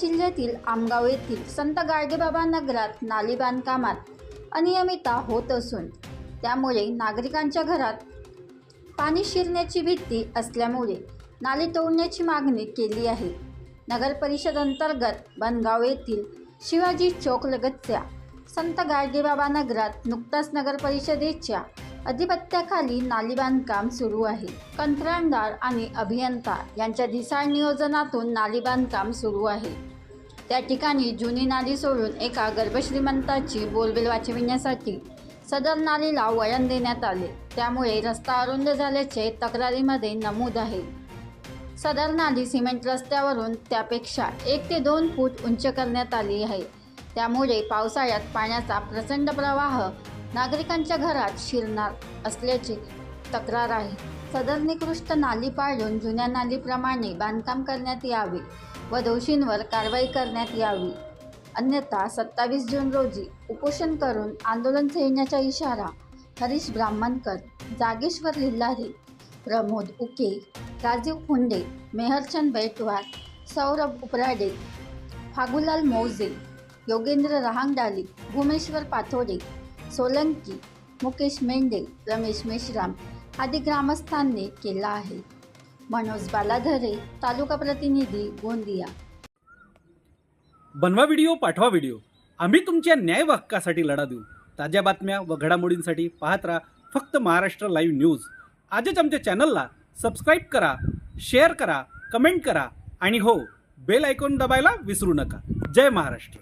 जिल्ह्यातील आमगाव येथील संत गाडगेबाबा नगरात नाली बांधकामात अनियमितता होत असून त्यामुळे नागरिकांच्या घरात पाणी शिरण्याची भीती असल्यामुळे नाली तोडण्याची मागणी केली आहे. नगर परिषद अंतर्गत बनगाव येथील शिवाजी चौकलगतच्या संत गाडगेबाबा नगरात नुकताच नगर परिषदेच्या अधिपत्याखाली नाली बांधकाम सुरू आहे. कंत्राटदार आणि अभियंता यांच्या ढिसाळ नियोजनातून नाली बांधकाम सुरू आहे. त्या ठिकाणी जुनी नाली सोडून एका गर्भश्रीमंताची बोलबेल वाचविण्यासाठी सदर नालीला वळण देण्यात आले. त्यामुळे रस्ता अरुंद झाल्याचे तक्रारीमध्ये नमूद आहे. सदर नाली सिमेंट रस्त्यावरून त्यापेक्षा एक ते दोन फूट उंच करण्यात आली आहे. त्यामुळे पावसाळ्यात पाण्याचा प्रचंड प्रवाह नागरिकांच्या घरात शिरणार असल्याची तक्रार आहे. सदर निकृष्ट नाली पाळून जुन्या नालीप्रमाणे बांधकाम करण्यात यावे व दोषींवर कारवाई करण्यात यावी. अन्यथा सत्तावीस जून रोजी उपोषण करून आंदोलन छेडण्याचा इशारा हरीश ब्राह्मणकर जागेश्वर लिल्लारी प्रमोद उके राजीव फुंडे मेहरचंद बैटवार सौरभ उपराडे फागुलाल मौजे योगेंद्र रहांगडाली भूमेश्वर पाथोडे सोलंकी मुकेश मेंढे रमेश मेश्राम आदी ग्रामस्थांनी केला आहे. मनोज बालाधरे तालुका प्रतिनिधी गोंदिया. बनवा व्हिडिओ पाठवा व्हिडिओ. आम्ही तुमच्या न्याय हक्कासाठी लढा देऊ. ताज्या बातम्या व घडामोडींसाठी पाहत राहा फक्त महाराष्ट्र लाईव्ह न्यूज. आजच आमच्या चॅनलला सबस्क्राईब करा शेअर करा कमेंट करा आणि हो बेल आयकॉन दबायला विसरू नका. जय महाराष्ट्र.